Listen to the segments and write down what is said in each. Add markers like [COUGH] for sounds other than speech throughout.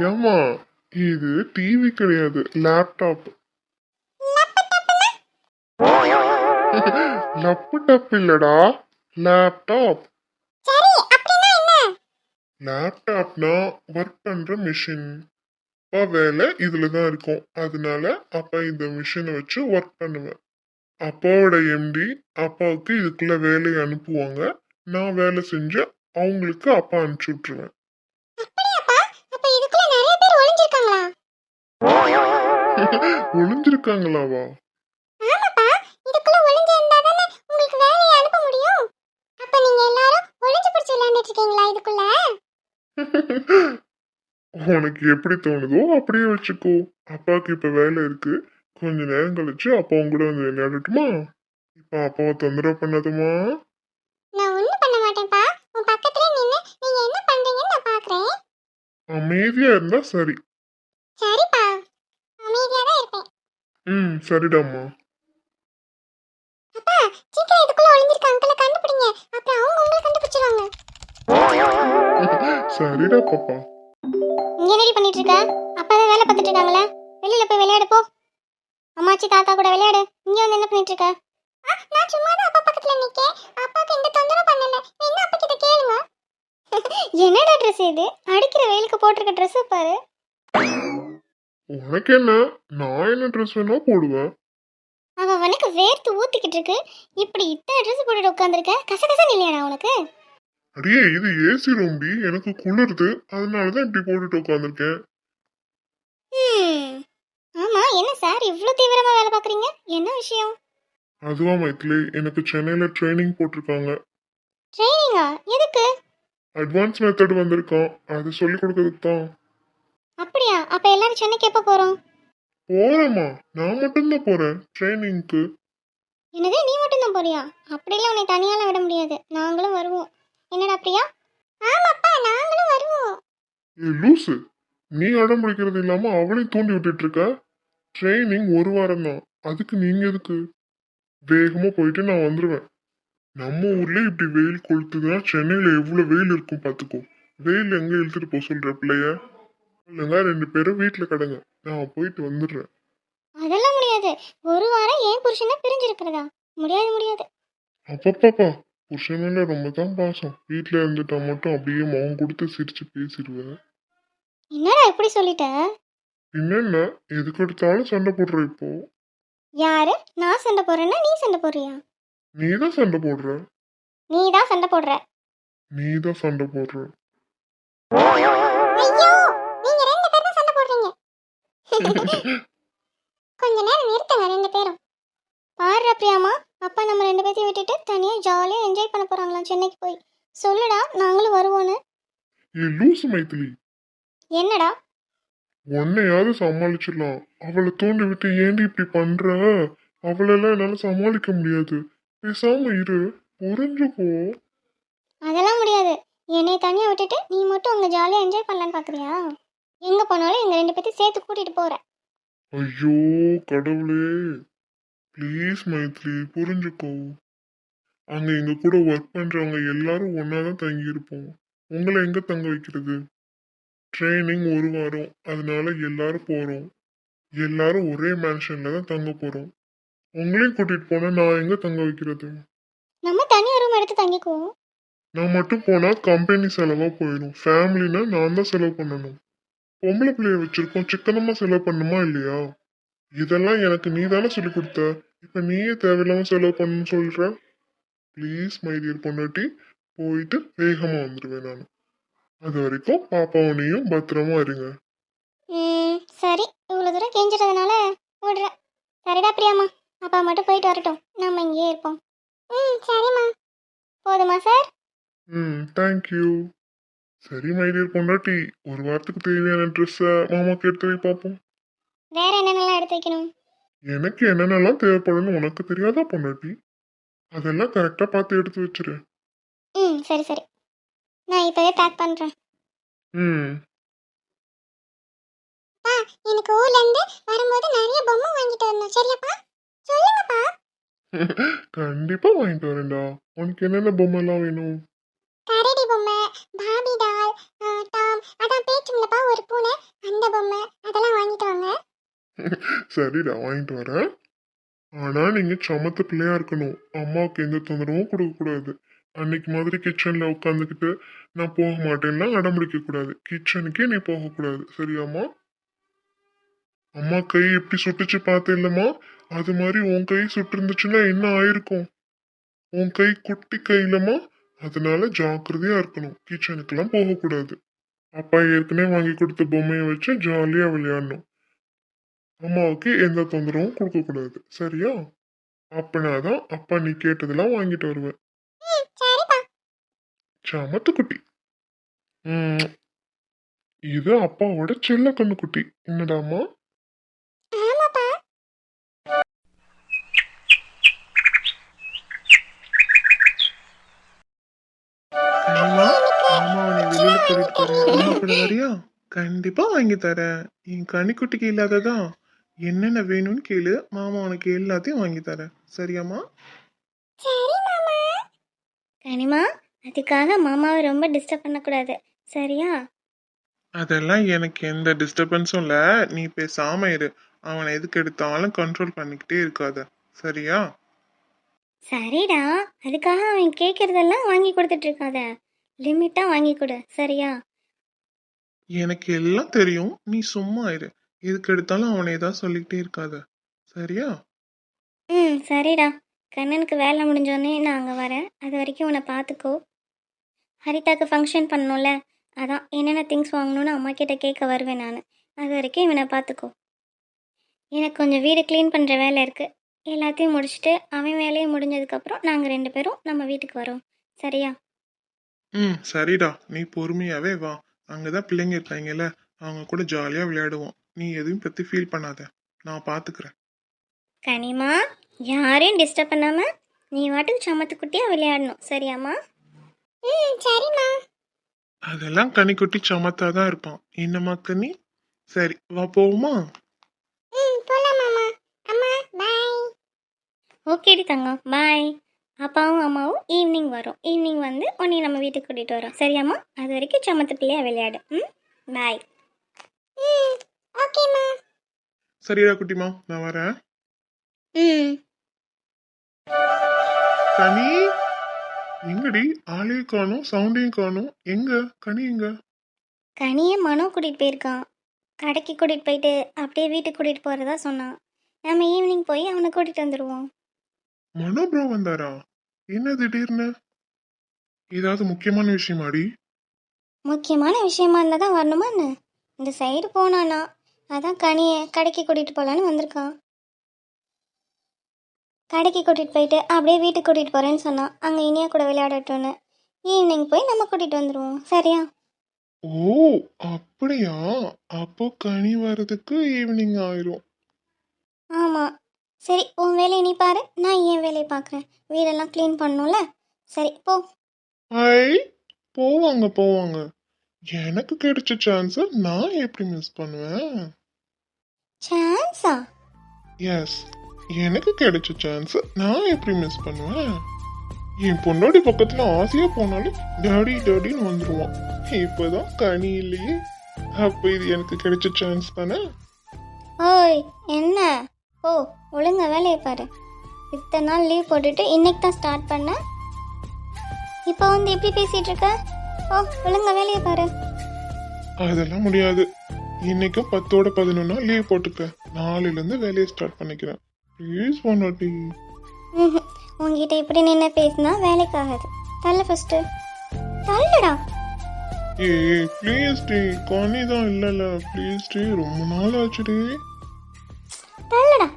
பிரியமா இது டிவி கிடையாது லேப்டாப் லப்பு டப் இல்லடா லேப்டாப் லேப்டாப்னா ஒர்க் பண்ற மிஷின் அப்பா வேலை இதுல தான் இருக்கும். அதனால அப்பா இந்த மிஷினை வச்சு ஒர்க் பண்ணுவேன். அப்பாவோட எம்டி அப்பாவுக்கு இதுக்குள்ள வேலையை அனுப்புவாங்க. நான் வேலை செஞ்சு அவங்களுக்கு அப்பா அனுப்பிச்சு விட்டுருவேன். ஒளிஞ்சிருக்காங்களாவா? ஆமாப்பா இதுக்குள்ள ஒளிஞ்சு இருந்தா தானே உங்களுக்கு வேலையை அனுப்ப முடியும். அப்ப நீங்க எல்லாரும் ஒளிஞ்சு பிடிச்சு விளையாண்டுட்டு இருக்கீங்களா இதுக்குள்ள? உனக்கு எப்படி தோணுதோ அப்படியே வச்சுக்கோ. அப்பாவுக்கு இப்ப வேலை இருக்கு. கொஞ்ச நேரம் கழிச்சு அப்பா உங்க கூட வந்து விளையாடட்டுமா? இப்ப அப்பாவை தொந்தரவு பண்ணதுமா நான் ஒண்ணும் பண்ண மாட்டேன்ப்பா. உன் பக்கத்துல நின்னு நீங்க என்ன பண்றீங்கன்னு நான் பாக்குறேன். அமைதியா இருந்தா சரி சரிப்பா அமைதியா தான் இருப்பேன் ம். சரிடாம்மா. அப்பா சீக்கிரம் இதுக்குள்ள ஒளிஞ்சிருக்க அங்கிளை கண்டுபிடிங்க. அப்புறம் அவங்க உங்களை கண்டுபிடிச்சிருவாங்க. [LAUGHS] சரிடா பாப்பா. இங்க என்னடி பண்ணிட்டு இருக்க அப்பா தான் வேலை பார்த்துட்டு இருக்காங்களே வெளியில போய் விளையாடு போ. அம்மாச்சி தாத்தா கூட விளையாடு. இங்க வந்து என்ன பண்ணிட்டு இருக்க நான் சும்மா தான் அப்பா பக்கத்துல நிக்கேன். அப்பாக்கு எந்த தொந்தரவு பண்ணல. என்ன அப்பா கிட்ட கேளுங்க. [LAUGHS] என்னடா ட்ரெஸ் இது? அடிக்கிற வெயிலுக்கு போட்டிருக்க ட்ரெஸ் பாரு. உனக்கு என்ன நான் என்ன ட்ரெஸ் வேணா போடுவேன். அவ அவனுக்கு வேர்த்து ஊத்திக்கிட்டு இருக்கு. இப்படி இத்தனை ட்ரெஸ் போட்டுட்டு உட்காந்துருக்க கசகசன்னு இல்லையாடா உனக்கு? அடியே இது ஏசி ரூம்டி எனக்கு குளிருது. அதனாலதான் இப்படி போட்டுட்டு உட்காந்துருக்கேன். ஆமா என்ன சார் இவ்ளோ தீவிரமா வேலை பாக்குறீங்க என்ன விஷயம்? அதுவா மைத்திலி எனக்கு சென்னையில ட்ரைனிங் போட்டிருக்காங்க. ட்ரைனிங்கா எதுக்கு? அட்வான்ஸ் மெத்தட் வந்திருக்கான் அது சொல்லி கொடுக்கறதுக்கு தான் அப்படியா? அப்ப எல்லாரும் சென்னைக்கு எப்போ போறோம்? போறேம்மா. நான் மட்டும்தான் போறேன். ட்ரைனிங்க்கு என்னது? நீ மட்டும் தான் போறியா? அப்படிலாம் உன்னை தனியால விட முடியாது. நாங்களும் வருவோம். என்னடா பிரியா? ஆமாப்பா நாங்களும் வருவோம். ஏ லூசு. நீ அடம் பிடிக்கிறது இல்லாம அவளையும் தூண்டி விட்டுட்டு இருக்க ட்ரைனிங் ஒரு வாரம் தான் அதுக்கு நீங்க எதுக்கு? வேகமா போயிட்டு நான் வந்துடுவேன் நம்ம ஊர்ல இப்படி வெயில் கொளுத்துதுன்னா சென்னையில எவ்வளவு வெயில் இருக்கும் பாத்துக்கோ. வெயில் எங்க இழுத்துட்டு போக சொல்ற பிள்ளைய? இல்லைங்க ரெண்டு பேரும் வீட்டுல கிடங்க. நான் போயிட்டு வந்துடுறேன். அதெல்லாம் முடியாது. ஒரு வாரம் ஏன் புருஷனை பிரிஞ்சிருக்கிறதா? முடியாது முடியாது. அப்பப்பாப்பா புருஷன் மேல ரொம்ப தான் பாசம். வீட்டுல இருந்துட்டா மட்டும் அப்படியே முகம் கொடுத்து சிரிச்சு பேசிடுவேன். என்னடா இப்படி சொல்லிட்ட? என்னென்ன? எதுக்கு எடுத்தாலும் சண்டை போடுற இப்போ. யாரு? நான் சண்டை போடுறேன்னா நீ சண்டை போடுறியா? நீ தான் சண்டை போடுற. நீ தான் சண்டை போடுற. நீ தான் சண்டை போடுற. கொஞ்ச நேரம் நிறுத்துங்க ரெண்டு பேரும். பாரு பிரியாமா? அப்பா நம்ம ரெண்டு பேத்தையும் விட்டுட்டு தனியா ஜாலியா என்ஜாய் பண்ண போறாங்களாம் சென்னைக்கு போய். சொல்லுடா நாங்களும் வருவோன்னு. ஏ லூசு மைத்திலி என்னடா? உன்னையாவது சமாளிச்சிடலாம். அவளை தூண்டி விட்டு ஏண்டி இப்படி பண்ற? அவளெல்லாம் என்னால சமாளிக்க முடியாது. பேசாம இரு. புரிஞ்சுக்கோ. அதெல்லாம் முடியாது. என்னை தனியா விட்டுட்டு நீ மட்டும் அங்க ஜாலியா என்ஜாய் பண்ணலான்னு பாக்குறியா? எங்க போனாலும் எங்க ரெண்டு பேத்தையும் சேர்த்து கூட்டிட்டு போற ஐயோ கடவுளே. ப்ளீஸ் மைத்ரி புரிஞ்சுக்கோ. அங்க எங்க கூட ஒர்க் பண்றவங்க எல்லாரும் ஒன்னாதான் தங்கி இருப்போம் உங்களை எங்க தங்க வைக்கிறது? ட்ரைனிங் ஒரு வாரம் அதனால எல்லாரும் போறோம். எல்லாரும் ஒரே மேன்ஷன்ல தான் தங்க போறோம். உங்களையும் கூட்டிட்டு போனா நான் எங்க தங்க வைக்கிறது? நம்ம தனி ரூம் எடுத்து தங்கிக்குவோம். நான் மட்டும் போனா கம்பெனி செலவா போயிடும். ஃபேமிலினா நான் தான் செலவு பண்ணணும். பொம்பளை பிள்ளைய வச்சிருக்கோம். சிக்கனமா செலவு பண்ணுமா இல்லையா? இதெல்லாம் எனக்கு நீ தானே சொல்லி கொடுத்த. இப்ப நீயே தேவையில்லாம செலவு பண்ணணும்னு சொல்ற? ப்ளீஸ் மைடியர் பொண்டாட்டி போயிட்டு வேகமா வந்துடுவேன் நான். அது வரைக்கும் பாப்பாவனையும் பத்திரமா இருங்க. ம் சரி. இவ்வளோ தூரம் கெஞ்சிட்டதுனால விடுறேன். சரிடா பிரியாம்மா அப்பா மட்டும் போயிட்டு வரட்டும். நம்ம இங்கேயே இருப்போம். ம் சரிம்மா. போதுமா சார் ம் தேங்க்யூ சரி மைடியர் பொண்டாட்டி ஒரு வாரத்துக்கு தேவையான ட்ரெஸ்ஸை மாமாக்கு எடுத்து வை பார்ப்போம் வேற என்னென்னலாம் எடுத்து வைக்கணும்? எனக்கு என்னென்னலாம் தேவைப்படும்னு உனக்கு தெரியாதா பொண்டாட்டி? அதெல்லாம் கரெக்டாக பார்த்து எடுத்து வச்சிரு. ம் சரி சரி. நான் இப்போவே பேக் பண்ணுறேன் ம். பா எனக்கு ஊர்ல இருந்து வரும்போது நிறைய பொம்மை வாங்கிட்டு வரணும். சரியாப்பா? சொல்லுங்கப்பா. [LAUGHS] கண்டிப்பாக வாங்கிட்டு வரேன்டா. உனக்கு என்னென்ன பொம்மைலாம் வேணும்? கரடி பொம்மை பாபி டால் டாம் அதான் பேச்சுங்களப்பா ஒரு பூனை அந்த பொம்மை அதெல்லாம் வாங்கிட்டு வாங்க. சரிடா வாங்கிட்டு வரேன். ஆனா நீங்க சமத்த பிள்ளையா இருக்கணும். அம்மாவுக்கு எந்த தொந்தரவும் கொடுக்கக்கூடாது அன்னைக்கு மாதிரி கிச்சன்ல உட்காந்துக்கிட்டு நான் போக மாட்டேன்னா அடம்பிடிக்க கூடாது. கிச்சனுக்கே நீ போகக்கூடாது சரியாம்மா? அம்மா கை எப்படி சுட்டுச்சு பார்த்து இல்லம்மா? அது மாதிரி உன் கை சுட்டு இருந்துச்சுன்னா என்ன ஆயிருக்கும்? உன் கை குட்டி கையிலம்மா அதனால ஜாக்கிரதையா இருக்கணும். கிச்சனுக்கெல்லாம் போகக்கூடாது. அப்பா ஏற்கனவே வாங்கி கொடுத்த பொம்மையை வச்சு ஜாலியா விளையாடணும். அம்மாவுக்கு எந்த தொந்தரவும் கொடுக்கக்கூடாது. சரியா? அப்பனாதான் அப்பா நீ கேட்டதெல்லாம் வாங்கிட்டு வருவேன் ம் சரிப்பா. சமத்து குட்டி ம், இது அப்பாவோட செல்ல கண்ணு குட்டி என்னடாமா கண்டிப்பா வாங்கி தரேன். என் கனிக்குட்டிக்கு இல்லாததா என்னென்ன வேணும்னு கேளு. மாமா உனக்கு எல்லாத்தையும் வாங்கி தரேன். சரியாம்மா? சரி மாமா. கனிமா அதுக்காக மாமாவை ரொம்ப டிஸ்டர்ப் பண்ணக்கூடாது. சரியா? அதெல்லாம் எனக்கு எந்த டிஸ்டர்பன்ஸும் இல்ல. நீ பேசாம இரு. அவனை எதுக்கு எடுத்தாலும் கண்ட்ரோல் பண்ணிக்கிட்டே இருக்காத. சரியா? சரிடா. அதுக்காக அவன் கேட்கறதெல்லாம் வாங்கி கொடுத்துட்டு இருக்காத. லிமிட்டா வாங்கி கொடு. சரியா? எனக்கு எல்லாம் தெரியும். நீ சும்மா இரு. எதுக்கு எடுத்தாலும் அவனை ஏதாவது சொல்லிக்கிட்டே இருக்காத. சரியா? ம் சரிடா. கண்ணனுக்கு வேலை முடிஞ்சோடனே நான் அங்கே வரேன். அது வரைக்கும் உன்னை பார்த்துக்கோ. ஹரிதாக்கு ஃபங்க்ஷன் பண்ணணும்ல? அதான் என்னென்ன திங்ஸ் வாங்கணும்னு அம்மா கிட்ட கேட்க வருவேன் நான். அது வரைக்கும் இவனை பார்த்துக்கோ. எனக்கு கொஞ்சம் வீடு க்ளீன் பண்ணுற வேலை இருக்குது எல்லாத்தையும் முடிச்சுட்டு அவன் வேலையும் முடிஞ்சதுக்கப்புறம் நாங்கள் ரெண்டு பேரும் நம்ம வீட்டுக்கு வரோம். சரியா? ம் சரிடா. நீ பொறுமையாவே வா. அங்கதான் பிள்ளைங்க இருக்காங்கல்ல அவங்க கூட ஜாலியா விளையாடுவோம். நீ எதுவும் பத்தி ஃபீல் பண்ணாத. நான் பாத்துக்கிறேன். கனிமா யாரையும் டிஸ்டர்ப் பண்ணாம நீ வாட்டுக்கு சமத்து குட்டியாக விளையாடணும். சரியாம்மா? ம் சரிம்மா. அதெல்லாம் கனிக்குட்டி சமத்தா தான் இருப்பான். என்னம்மா கனி? சரி வா போவோமா? ம் போலாம் மாமா அம்மா பாய் ஓகேடி தங்கம். பாய் அப்பாவும் அம்மாவும் ஈவினிங் வரும். ஈவினிங் வந்து உன்னை நம்ம வீட்டுக்கு கூட்டிகிட்டு வரோம். சரியாம்மா? அது வரைக்கும் சமத்து பிள்ளையா விளையாடு. ம்? பாய் ம். ஓகேம்மா சரிடா குட்டிமா நான் வரேன். ம். கனி எங்கடி? ஆளையும் காணும் சவுண்டையும் காணும். எங்க? கனி எங்க? கனியை மனோ கூட்டிகிட்டு போயிருக்கான். கடைக்கு கூட்டிகிட்டு போயிட்டு அப்படியே வீட்டுக்கு கூட்டிகிட்டு போகிறதா சொன்னான். நம்ம ஈவினிங் போய் அவனை கூட்டிகிட்டு வந்துடுவோம் மனோ ப்ரோ வந்தாரா? என்ன திடீர்னு? ஏதாவது முக்கியமான விஷயமாடி? முக்கியமான விஷயமா இருந்தால் தான் வரணுமா என்ன? இந்த சைடு போனானா அதான் கனியை கடைக்கு கூட்டிகிட்டு போகலான்னு வந்திருக்கான். கடைக்கு கூட்டிகிட்டு போயிட்டு அப்படியே வீட்டுக்கு கூட்டிகிட்டு போகிறேன்னு சொன்னான். அங்கே இனியா கூட விளையாடட்டும்னு. ஈவினிங் போய் நம்ம கூட்டிகிட்டு வந்துடுவோம் சரியா? ஓ அப்படியா? அப்போ கனி வர்றதுக்கு ஈவினிங் ஆயிரும். ஆமாம் சரி உன் வேலையை நீ பாரு. நான் என் வேலையை பார்க்குறேன். வீடெல்லாம் க்ளீன் பண்ணணும்ல சரி போ. ஐ போவாங்க போவாங்க. எனக்கு கிடைச்ச சான்ஸ நான் எப்படி மிஸ் பண்ணுவேன்? சான்ஸா எஸ் எனக்கு கிடைச்ச சான்ஸ் நான் எப்படி மிஸ் பண்ணுவேன்? என் பொண்ணோடி பக்கத்துல ஆசையா போனாலும் டாடி டாடின்னு வந்துருவான். இப்பதான் கனி இல்லையே அப்ப இது எனக்கு கிடைச்ச சான்ஸ் தானே? ஓய் என்ன? ஓ ஒழுங்கா வேலையை பாரு. இத்தனை நாள் லீவ் போட்டுட்டு இன்னைக்கு தான் ஸ்டார்ட் பண்ண? இப்போ வந்து எப்படி பேசிட்டு இருக்க? ஓ ஒழுங்கா வேலையை பாரு. அதெல்லாம் முடியாது. இன்னைக்கும் பத்தோட பதினொன்னா லீவ் போட்டுக்க. நாளையில இருந்து வேலையை ஸ்டார்ட் பண்ணிக்கிறேன். ப்ளீஸ் பொண்ணாட்டி ம்ஹும். உன்கிட்ட இப்படி நின்று பேசினா வேலைக்கு ஆகாது. தள்ள ஃபர்ஸ்ட் தள்ளுடா. ஏய் ப்ளீஸ் டி. கனி தான் இல்லைல்ல ப்ளீஸ் டி ரொம்ப நாள் ஆச்சுடி. தள்ளுடா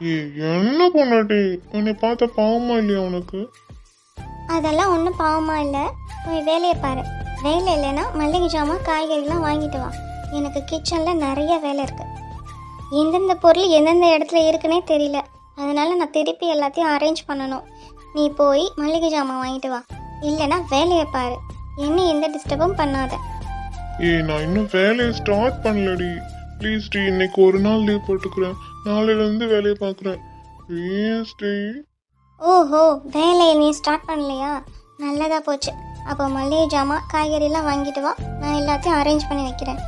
ஏய் என்ன பொண்ணாட்டி? உன்னை பார்த்த பாவமா இல்லையா உனக்கு? அதெல்லாம் ஒன்றும் பாவமா இல்லை. போய் வேலையை பாரு. வேலை இல்லைன்னா மல்லிகை ஜாமான் காய்கறிலாம் வாங்கிட்டு வா. எனக்கு கிச்சனில் நிறைய வேலை இருக்கு. எந்தெந்த பொருள் எந்தெந்த இடத்துல இருக்குன்னே தெரியல. அதனால நான் திருப்பி எல்லாத்தையும் அரேஞ்ச் பண்ணணும். நீ போய் மல்லிகை ஜாமான் வாங்கிட்டு வா. இல்லைன்னா வேலையை பாரு. என்ன எந்த டிஸ்டர்பும் பண்ணாத. ஏய் நான் இன்னும் வேலையை ஸ்டார்ட் பண்ணலடி. ப்ளீஸ் டி இன்னைக்கு ஒரு நாள் லீவ் போட்டுக்கிறேன். நாளையில இருந்து வேலையை பார்க்குறேன். ப்ளீஸ் டி ஓஹோ வேலையை நீ ஸ்டார்ட் பண்ணலையா? நல்லதா போச்சு. அப்போ மல்லிகை ஜாமான் காய்கறிலாம் வாங்கிட்டு வா. நான் எல்லாத்தையும் அரேஞ்ச் பண்ணி வைக்கிறேன்.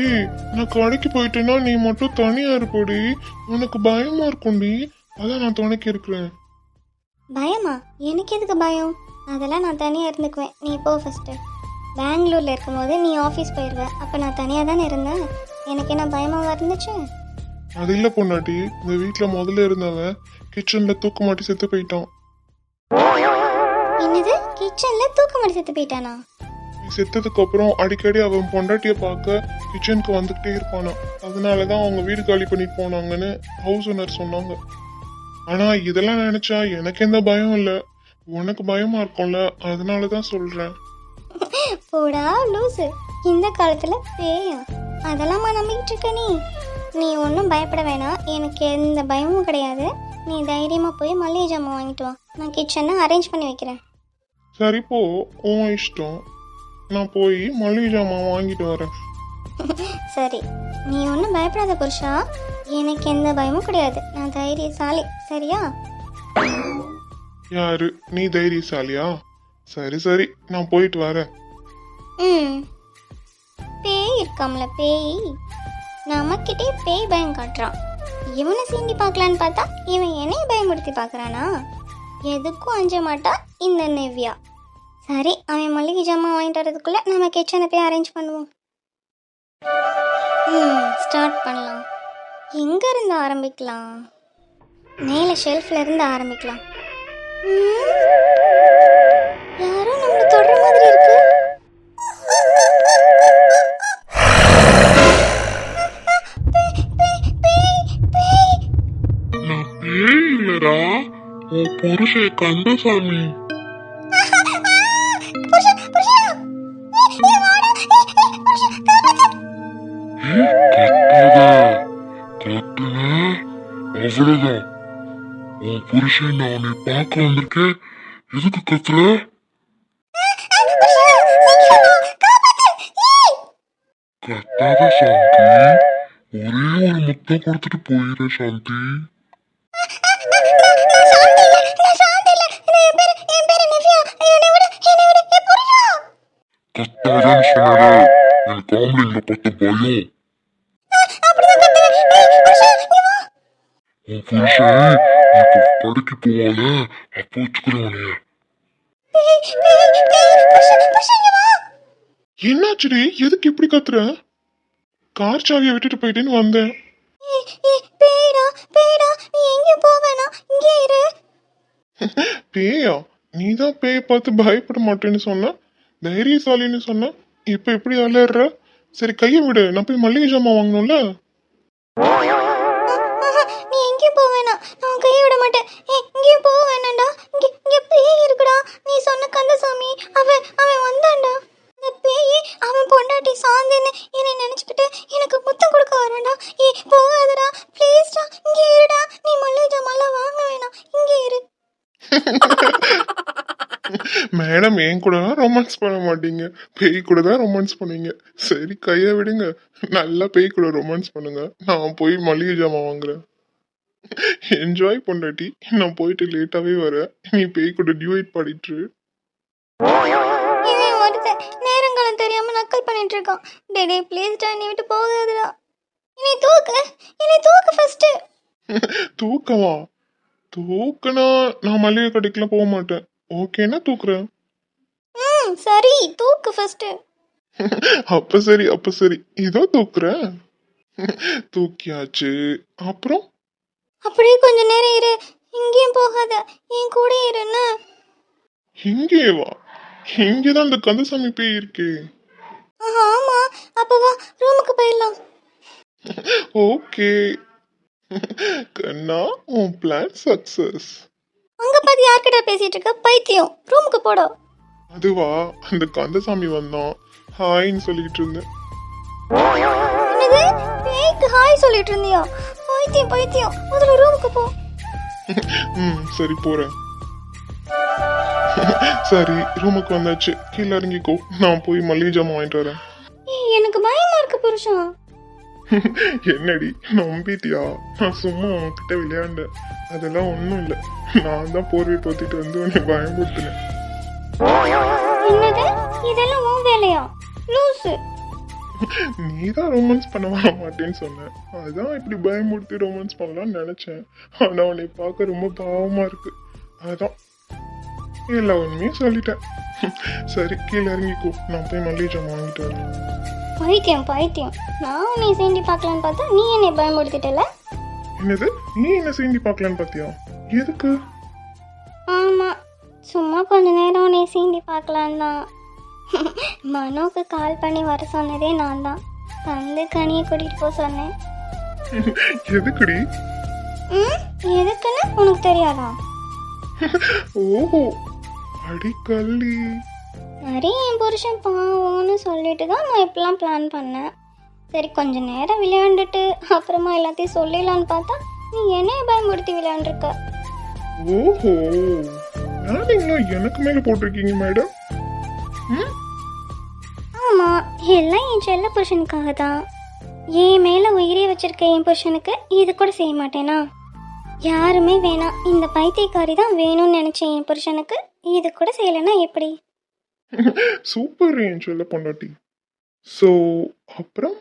ஏய் நான் கடைக்கு போயிட்டேன்னா நீ மட்டும் தனியா இருப்படி உனக்கு பயமா இருக்கும்டி. அதான் நான் துணைக்கு இருக்கிறேன். பயமா? எனக்கு எதுக்கு பயம்? அதெல்லாம் நான் தனியாக இருந்துக்குவேன். நீ போ ஃபஸ்ட்டு பெங்களூரில் இருக்கும்போது நீ ஆஃபீஸ் போயிடுவ அப்போ நான் தனியாக தானே இருந்தேன்? எனக்கு என்ன பயமாக இருந்துச்சு? அது இல்ல பொண்டாட்டி. இந்த வீட்ல முதல்ல இருந்தவன் கிச்சன்ல தூக்கு மாட்டி செத்து போயிட்டான். என்னது? கிச்சனில் தூக்க மாட்டி செத்து போயிட்டானா? செத்ததுக்கு அப்புறம் அடிக்கடி அவன் பொண்டாட்டிய பார்க்க கிச்சனுக்கு வந்துகிட்டே இருப்பானா. அதனாலதான் அவங்க வீடு காலி பண்ணிட்டு போனாங்கன்னு ஹவுஸ் ஓனர் சொன்னாங்க. ஆனா இதெல்லாம் நினைச்சா எனக்கு எந்த பயம் இல்ல. உனக்கு பயமா இருக்கும்ல அதனாலதான் சொல்றேன். போடா லூசு. இந்த காலத்தில் பேயா அதெல்லாமா நம்பிக்கிட்டு இருக்க நீ. நீ ஒன்றும் பயப்பட வேணாம். எனக்கு எந்த பயமும் கிடையாது. நீ தைரியமாக போய் மளிகை ஜாமான் வாங்கிட்டு வா. நான் கிச்சனை அரேஞ்ச் பண்ணி வைக்கிறேன். சரி போ. உன் இஷ்டம். நான் போய் மளிகை ஜாமான் வாங்கிட்டு வரேன். [LAUGHS] சரி. நீ ஒன்றும் பயப்படாத புருஷா. எனக்கு எந்த பயமும் கிடையாது. நான் தைரியசாலி. சரியா? யாரு? நீ தைரியசாலியா? சரி சரி. நான் போயிட்டு வரேன். ம். இருக்காம்ல பேய்? நம்மக்கிட்டே பேய் பயம் காட்டுறான். இவனை சீண்டி பார்க்கலான்னு பார்த்தா இவன் என்னைய பயமுடுத்தி பார்க்கறானா? எதுக்கும் அஞ்ச மாட்டா இந்த நெவ்யா. சரி அவன் மளிகை ஜாமான் வாங்கிட்டு வரதுக்குள்ள நம்ம கிச்சனை போய் அரேஞ்ச் பண்ணுவோம். ம் ஸ்டார்ட் பண்ணலாம். எங்க இருந்து ஆரம்பிக்கலாம்? மேலே ஷெல்ஃப்ல இருந்து ஆரம்பிக்கலாம். உன் புருஷன் கந்தசாமி கத்தாத கத்துன அவ்வளவுதான் உன் புருஷன் நான் உன்னை பார்க்க வந்திருக்கேன் எதுக்கு கத்துற கத்தாத சாந்தி ஒரே ஒரு முத்தம் கொடுத்துட்டு போயிரு சாந்தி கத்தாதன்னு எனக்கு ஆம்பளைங்களை பார்த்த பயம். உன் புருஷன் எனக்கு கடைக்கு போவால அப்போ வச்சுக்கிறவனே என்னாச்சுடி? எதுக்கு இப்படி கத்துற? கார் சாவியை விட்டுட்டு போயிட்டேன்னு வந்தேன். [LAUGHS] பேயா நீதான் பேய பார்த்து பயப்பட மாட்டேன்னு சொன்ன? தைரியசாலின்னு சொன்ன இப்ப எப்படி அலற சரி கையை விடு. நான் போய் மல்லிகை ஜாமான் வாங்கணும்ல? நீ எங்கேயும் போக வேணாம். நான் கையை விட மாட்டேன். ஏய், இங்கேயும் போக வேணாம்டா. இங்க இங்க பேய் இருக்குடா. நீ சொன்ன கந்தசாமி அவன் அவன் வந்தான்டா. அந்த பேய் அவன் பொண்டாட்டி சாந்தின்னு என்னை நினைச்சுக்கிட்டு எனக்கு முத்தம் கொடுக்க வரான்டா. ஏய் போகாதடா. ப்ளீஸ்டா இங்கே இருடா. நீ மல்லிகை ஜாமான்லாம் வாங்க வேணாம். இங்கே இரு. [LAUGHS] மேடம் என் கூட ரொமான்ஸ் பண்ண மாட்டீங்க. பேய் கூட தான் ரொமான்ஸ் பண்ணுவீங்க சரி கையை விடுங்க. நல்லா பேய் கூட ரொமான்ஸ் பண்ணுங்க. நான் போய் மளிகை ஜாமான் வாங்குறேன். என்ஜாய் பொண்டாட்டி. நான் போயிட்டு லேட்டாவே வரேன். நீ பேய் கூட டியூட் பாடிட்டு நேரங்காலம் தெரியாம நக்கல் பண்ணிட்டு இருக்கான். டே டே ப்ளீஸ்டா நீ விட்டு போகாதடா. என்னை தூக்கு. என்னை தூக்கு ஃபர்ஸ்ட் தூக்கவா? தூக்குனா நான் மளிகை கடைக்கெல்லாம் போக மாட்டேன். ஓகேனா தூக்குறேன். சரி தூக்கு ஃபர்ஸ்ட் அப்ப சரி அப்ப சரி. இதோ தூக்குறேன். தூக்கியாச்சு. அப்புறம்? அப்படியே கொஞ்ச நேரம் இரு. எங்கேயும் போகாத. என் கூட இருன்னு இங்கே வா. இங்கேதான் அந்த கந்தசாமி பேய் இருக்கே. ஆமா அப்ப வா ரூமுக்கு போயிடலாம். ஓகே. கண்ணா உன் பிளான் சக்சஸ் அங்க பாத்து யார்கிட்ட பேசிட்டு இருக்க? பைத்தியம். ரூமுக்கு போடோ. அதுவா? அந்த கந்தசாமி வந்தான் ஹாய்ன்னு சொல்லிட்டு இருந்தேன். என்னது? பேய்க்கு ஹாய் சொல்லிட்டு இருந்தியா? பைத்தியம் பைத்தியம். முதல்ல ரூமுக்கு போ. ம் சரி போறேன். சரி ரூமுக்கு வந்தாச்சு. கீழே இறங்கிக்கோ. நான் போய் மளிகை ஜாமான் வாங்கிட்டு வரேன். எனக்கு பயமா இருக்கு புருஷன் என்னடி நம்பிட்டியா? நான் சும்மா உன்கிட்ட விளையாண்டேன். அதெல்லாம் ஒன்றும் இல்லை. நான் தான் போர்வை போத்திட்டு வந்து உன்னை பயமுறுத்தினேன். என்னது? இதெல்லாம் உன் வேலையா? லூசு. நீ தான் ரொமான்ஸ் பண்ண வர மாட்டேன்னு சொன்ன. அதான் இப்படி பயமுறுத்தி ரொமான்ஸ் பண்ணலாம்னு நினைச்சேன். ஆனா உன்னை பார்க்க ரொம்ப பாவமா இருக்கு. அதான். எல்லா உண்மையும் சொல்லிட்டேன். சரி கீழே இறங்கிக்கோ நான் போய் மல்லிகை ஜாமான் வாங்கிட்டு வரேன். பைத்தியம் பைத்தியம். நான் உன்னை சீண்டி பார்க்கலான்னு பார்த்தா நீ என்னை பயமுறுத்திட்டல? என்னது? நீ என்ன சீண்டி பார்க்கலான்னு பார்த்தியா? எதுக்கு? ஆமாம் சும்மா கொஞ்ச நேரம் உன்னை சீண்டி பார்க்கலான் தான். மனோக்கு கால் பண்ணி வர சொன்னதே நான் தான். வந்து கனியை கூட்டிகிட்டு போக சொன்னேன். எதுக்குடி? ம்? எதுக்குன்னு உனக்கு தெரியாதா? ஓஹோ அடி நிறைய என் புருஷன் பாவம்னு சொல்லிட்டு தான் நான் இப்படிலாம் பிளான் பண்ணேன். சரி கொஞ்ச நேரம் விளையாண்டுட்டு அப்புறமா எல்லாத்தையும் சொல்லிடலான்னு பார்த்தா நீ என்னைய பயமுறுத்தி விளையாண்டுருக்க. ஓஹோ. நானுங்களும் எனக்கு மேல போட்டிருக்கீங்க மேடம் ம்? ஆமாம் எல்லாம் என் செல்ல புருஷனுக்காக தான். என் மேலே உயிரே வச்சிருக்க என் புருஷனுக்கு இது கூட செய்ய மாட்டேனா? யாருமே வேணாம் இந்த பைத்தியக்காரி தான் வேணும்னு நினச்சேன் என் புருஷனுக்கு இது கூட செய்யலைன்னா எப்படி? [LAUGHS] சூப்பர் என் சொல்ல பொண்டாட்டி. ஸோ அப்புறம்?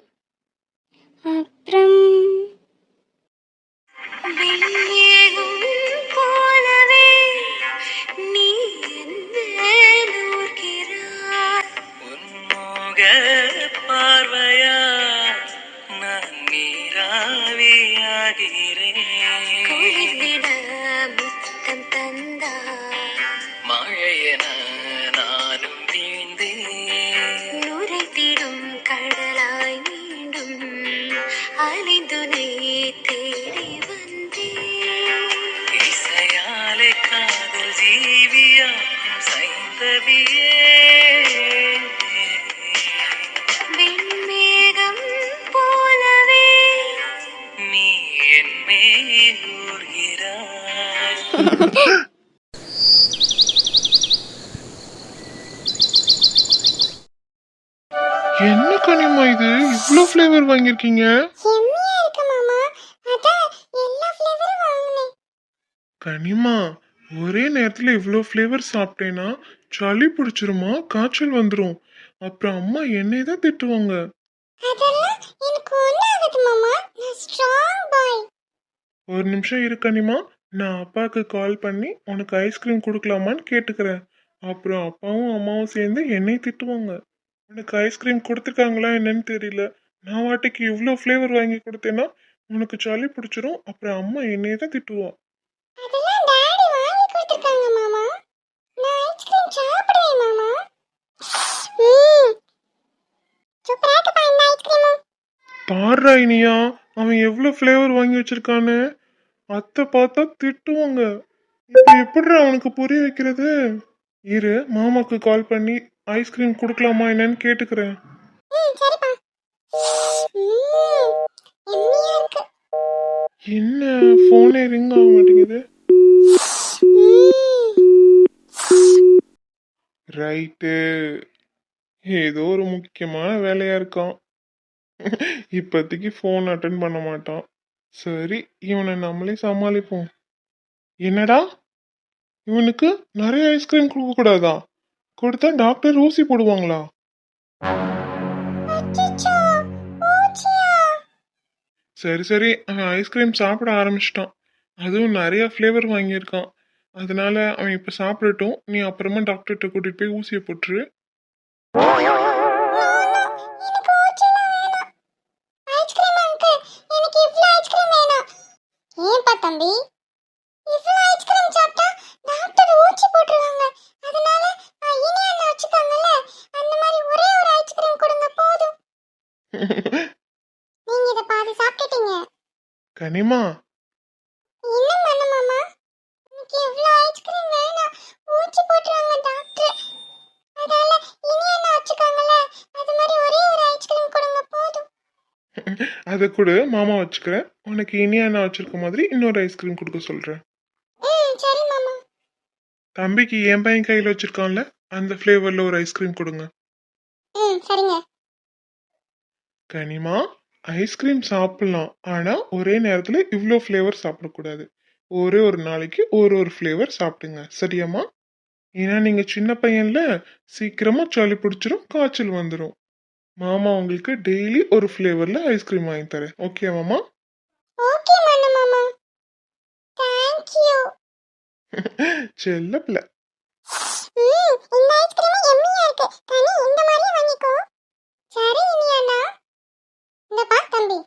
என்ன கனிமா இது? இவ்வளோ ஃப்ளேவர் வாங்கியிருக்கீங்க? செம்மையா இருக்கு மாமா. அதான் எல்லா ஃப்ளேவரும் வாங்கினேன். கனிமா ஒரே நேரத்தில் இவ்வளோ ஃப்ளேவர் சாப்பிட்டேன்னா சளி பிடிச்சிருமா? காய்ச்சல் வந்துடும் அப்புறம் அம்மா என்னை தான் திட்டுவாங்க. அதெல்லாம் எனக்கு ஒன்றும் ஆகுது மாமா. நான் ஸ்ட்ராங் பாய் ஒரு நிமிஷம் இரு கனிமா. நான் அப்பாவுக்கு கால் பண்ணி உனக்கு ஐஸ்கிரீம் கொடுக்கலாமான்னு கேட்டுக்கிறேன். அப்புறம் அப்பாவும் அம்மாவும் சேர்ந்து என்னை திட்டுவாங்க. உனக்கு ஐஸ்கிரீம் கொடுத்துருக்காங்களா என்னன்னு தெரியல. நான் வாட்டிக்கு இவ்வளோ ஃப்ளேவர் வாங்கி கொடுத்தேன்னா உனக்கு சளி பிடிச்சிரும். அப்புறம் அம்மா என்னையே தான் திட்டுவா அதெல்லாம் டாடி வாங்கி கொடுத்துருக்காங்க மாமா நான் ஐஸ்கிரீம் சாப்பிடுவேன் மாமா ம் சூப்பரா இருக்குப்பா இந்த ஐஸ்கிரீமும் பாடுறா இனியா அவன் எவ்வளோ ஃப்ளேவர் வாங்கி வச்சிருக்கான்னு. அத்தை பார்த்தா திட்டுவாங்க. இப்போ எப்படிடா அவனுக்கு புரிய வைக்கிறது? இரு மாமாக்கு கால் பண்ணி ஐஸ்கிரீம் கொடுக்கலாமா என்னன்னு கேட்டுக்கிறேன். என்ன ஃபோனே ரிங் ஆக மாட்டேங்குது ம் ரைட்டு ஏதோ ஒரு முக்கியமான வேலையா இருக்கான் இப்போதைக்கு ஃபோன் அட்டன் பண்ண மாட்டான். சரி இவனை நம்மளே சமாளிப்போம். என்னடா? இவனுக்கு நிறைய ஐஸ்கிரீம் கொடுக்க கூடாதா கொடுத்தா டாக்டர் ஊசி போடுவாங்களா? சரி சரி அவன் ஐஸ்கிரீம் சாப்பிட ஆரம்பிச்சிட்டான். அதுவும் நிறைய ஃப்ளேவர் வாங்கியிருக்கான். அதனால அவன் இப்போ சாப்பிடட்டும். நீ அப்புறமா டாக்டர்கிட்ட கூட்டிட்டு போய் ஊசியை போட்டுரு. தம்பி. இவ்ளோ ஐஸ்கிரீம் சாப்பிட்டா டாக்டர் ஊசி போட்டுருவாங்க. அதனால இனி அண்ணா வச்சுக்காங்கல்ல அந்த மாதிரி ஒரே ஒரு ஐஸ்கிரீம் கொடுங்க போதும். [LAUGHS] நீங்க இத பாதி சாப்பிட்டுட்டீங்க. கனிமா என்ன பண்ண மாமா எனக்கு இவ்ளோ ஐஸ்கிரீம் வேணாம் ஊசி போட்டுருவாங்க டாக்டர் அதனால இனி அண்ணா வச்சுக்காங்கல்ல அது மாதிரி ஒரே ஒரு ஐஸ்கிரீம் கொடுங்க போதும் அதை கூட மாமா வச்சுக்கிறேன். உனக்கு இனியா நான் வச்சிருக்க மாதிரி இன்னொரு ஐஸ்கிரீம் கொடுக்க சொல்றேன். தம்பிக்கு என் பையன் கையில் வச்சிருக்கான்ல அந்த ஃப்ளேவர்ல ஒரு ஐஸ்கிரீம் கொடுங்க. கனிமா ஐஸ்கிரீம் சாப்பிடலாம் ஆனா ஒரே நேரத்துல இவ்வளோ ஃப்ளேவர் சாப்பிடக்கூடாது. ஒரே ஒரு நாளைக்கு ஒரு ஒரு ஃப்ளேவர் சாப்பிடுங்க சரியாம்மா? ஏன்னா நீங்க சின்ன பையன்ல சீக்கிரமா சளி பிடிச்சிரும் காய்ச்சல் வந்துடும் மாமா உங்களுக்கு டெய்லி ஒரு ஃப்ளேவர்ல ஐஸ்கிரீம் வாங்கி தரேன். ஓகே மாமா? ஓகே மண்ணு மாமா. தேங்க்யூ [LAUGHS] செல்ல பிள்ளை. ம் இந்த ஐஸ்கிரீம் எம்மியா இருக்கு. கனி இந்த மாதிரியே வாங்கிக்கோ. சரி இனியாண்ணா இந்த பா தம்பி.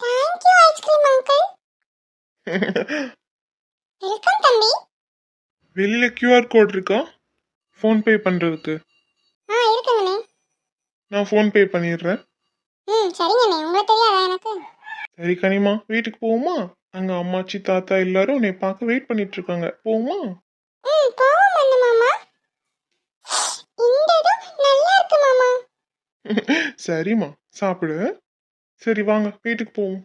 தேங்க்யூ ஐஸ்கிரீம் அங்கிள் வெல்கம் தம்பி. வெளியில கியூஆர் கோட் இருக்கா? ஃபோன் பே பண்றதுக்கு. நான் ஃபோன் பே பண்ணிடுறேன். ம் சரிங்கண்ணே உங்களுக்கு தெரியாதா எனக்கு? சரி கனிமா வீட்டுக்கு போவோமா? அங்க அம்மாச்சி தாத்தா எல்லாரும் உன்னை பார்க்க வெயிட் பண்ணிட்டு இருக்காங்க போவோமா? ம் போவோம் மண்ணு மாமா. இந்த நல்லா இருக்கு மாமா. [LAUGHS] சரிம்மா சாப்பிடு. சரி வாங்க வீட்டுக்கு போவோம்.